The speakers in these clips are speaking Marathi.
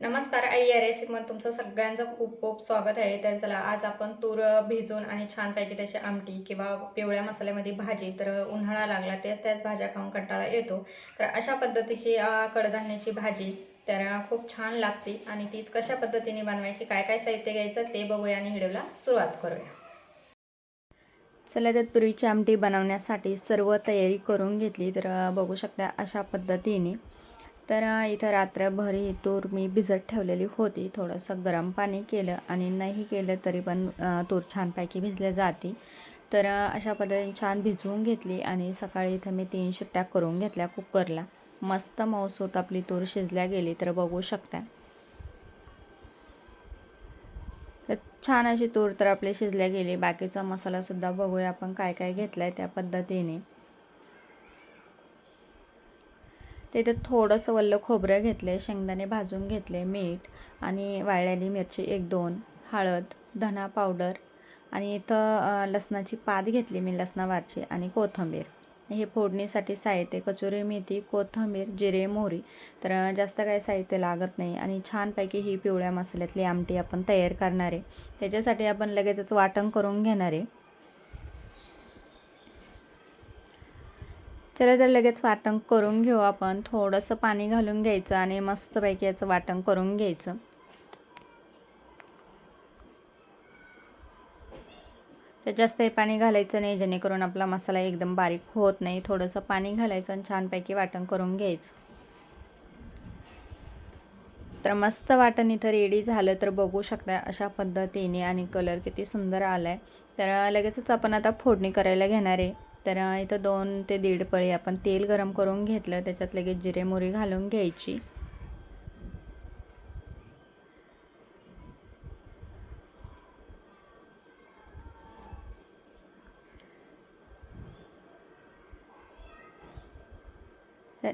नमस्कार आई या रेसिपीमध्ये तुमचं सगळ्यांचं खूप खूप स्वागत आहे. तर चला आज आपण तूर भिजून आणि छानपैकी त्याची आमटी किंवा पिवळ्या मसाल्यामध्ये भाजी तर उन्हाळा लागला तेच त्याच भाज्या खाऊन कंटाळा येतो. तर अशा पद्धतीची कडधान्याची भाजी तर खूप छान लागते आणि तीच कशा पद्धतीने बनवायची काय काय साहित्य घ्यायचं ते बघूया आणि व्हिडिओला सुरुवात करूया. चला तर तुरीची आमटी बनवण्यासाठी सर्व तयारी करून घेतली तर बघू शकता अशा पद्धतीने. तर इथं रात्रभर ही तूर मी भिजत ठेवलेली होती. थोडंसं गरम पाणी केलं आणि नाही केलं तरी पण तूर छानपैकी भिजल्या जाते. तर अशा पद्धतीने छान भिजवून घेतली आणि सकाळी इथं मी तीन शिट्ट्या करून घेतल्या कुकरला. मस्त मौसूत आपली तूर शिजल्या गेली तर बघू शकता. तर छान अशी तूर तर आपली शिजल्या गेली. बाकीचा मसालासुद्धा बघूया आपण काय काय घेतला आहे त्या पद्धतीने. तिथे थोडंसं वल्ल खोबरं घेतले शेंगदाणे भाजून घेतले मीठ आणि वाळलेली मिरची एक दोन हळद धना पावडर आणि इथं लसणाची पात घेतली मी लसणावारची आणि कोथिंबीर. हे फोडणीसाठी साहित्य कचोरी मेथी कोथंबीर जिरे मोहरी तर जास्त काही साहित्य लागत नाही आणि छानपैकी ही पिवळ्या मसाल्यातली आमटी आपण तयार करणार. आहे त्याच्यासाठी आपण लगेचच वाटण करून घेणार. आहे चला तर लगेच वाटण करून घेऊ आपण. थोडंसं पाणी घालून घ्यायचं आणि मस्तपैकी याचं वाटण करून घ्यायचं. तर जास्त हे पाणी घालायचं नाही जेणेकरून आपला मसाला एकदम बारीक होत नाही. थोडंसं पाणी घालायचं आणि छानपैकी वाटण करून घ्यायचं. तर मस्त वाटण इथं रेडी झालं तर बघू शकता अशा पद्धतीने आणि कलर किती सुंदर आला आहे तर लगेचच आपण आता फोडणी करायला घेणार आहे. तर इथं दोन ते दीड पळी आपण तेल गरम करून घेतलं. त्याच्यात लगेच जिरे मोरी घालून घ्यायची तर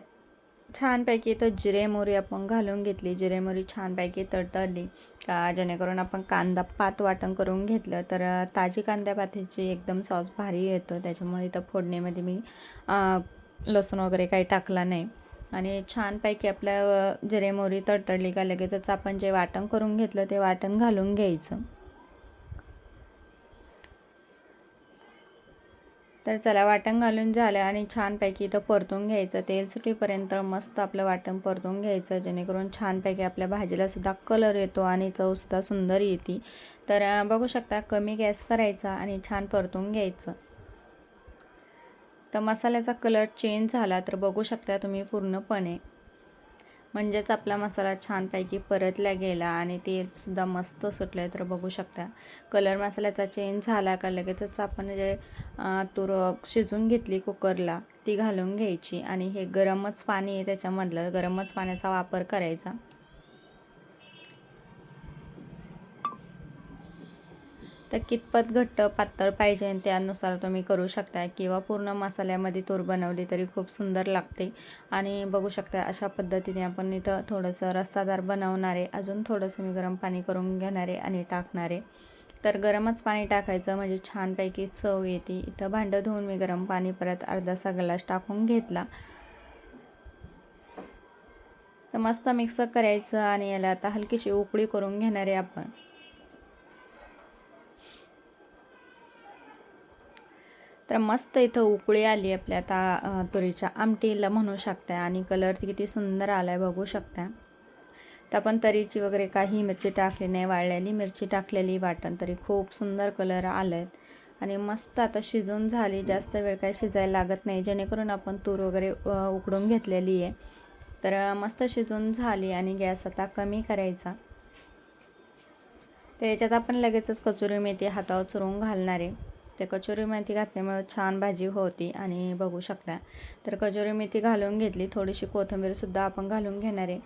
छानपैकी इथं जिरे मोरी आपण घालून घेतली. जिरे मोरी छानपैकी तडतडली. का जेणेकरून आपण कांदा पात वाटण करून घेतलं तर ताजी कांद्या पातीची एकदम सॉस भारी येतो. त्याच्यामुळे इथं फोडणीमध्ये मी लसूण वगैरे काही टाकला नाही. आणि छानपैकी आपल्या जिरे मोरी तडतडली का लगेचच आपण जे वाटण करून घेतलं ते वाटण घालून घ्यायचं. तर चला वाटण घालून झालं आणि छानपैकी इथं परतून घ्यायचं. तेल सुटीपर्यंत मस्त आपलं वाटण परतून घ्यायचं. जेणेकरून छानपैकी आपल्या भाजीला सुद्धा कलर येतो आणि चवसुद्धा सुंदर येते. तर बघू शकता कमी गॅस करायचा आणि छान परतून घ्यायचं. तर मसाल्याचा कलर चेंज झाला तर बघू शकता तुम्ही पूर्णपणे. म्हणजेच आपला मसाला छानपैकी परतला गेला आणि तेलसुद्धा मस्त सुटलं आहे तर बघू शकता. कलर मसाल्याचा चेंज झाला का लगेचच आपण जे तूर शिजून घेतली कुकरला ती घालून घ्यायची. आणि हे गरमच पाणी आहे त्याच्यामधलं. गरमच पाण्याचा वापर करायचा. तर कितपत घट्ट पातळ पाहिजे त्यानुसार तुम्ही करू शकता किंवा पूर्ण मसाल्यामध्ये तूर बनवली तरी खूप सुंदर लागते. आणि बघू शकता अशा पद्धतीने आपण इथं थोडंसं रस्सादार बनवणार आहे अजून थोडंसं मी गरम पाणी करून घेणार आहे आणि टाकणार. आहे तर गरमच पाणी टाकायचं म्हणजे छानपैकी चव येते. इथं भांडं धुवून मी गरम पाणी परत अर्धासा ग्लास टाकून घेतला. तर मस्त मिक्स करायचं आणि याला आता हलकीशी उकळी करून घेणार आहे आपण. तर मस्त इथं उकळी आली आपल्या आता तुरीच्या. आमटीला म्हणू शकता आणि कलर किती सुंदर आला आहे बघू शकता तर आपण तरीची वगैरे काही मिरची टाकली नाही वाळलेली मिरची टाकलेली वाटण तरी खूप सुंदर कलर आलं आहेत आणि मस्त आता शिजून झाली जास्त वेळ काय शिजायला लागत नाही जेणेकरून आपण तूर वगैरे उकडून घेतलेली आहे. तर मस्त शिजून झाली आणि गॅस आता कमी करायचा. तर याच्यात आपण लगेचच कचोरी मेथी हातावर चुरून घालणार आहे. ते कचोरी मेथी घातल्यामुळे छान भाजी होती आणि बघू शकता. तर कचोरी मेथी घालून घेतली. थोडीशी कोथिंबीरसुद्धा आपण घालून घेणार आहे.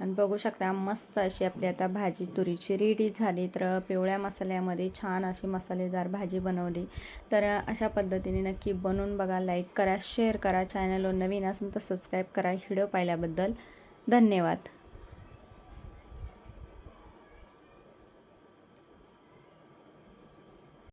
आणि बघू शकता मस्त अशी आपली आता भाजी तुरीची रेडी झाली. तर पिवळ्या मसाल्यामध्ये छान अशी मसालेदार भाजी बनवली. तर अशा पद्धतीने नक्की बनवून बघा लाईक करा शेअर करा. चॅनलवर नवीन असेल तर सबस्क्राईब करा. व्हिडिओ पाहिल्याबद्दल धन्यवाद.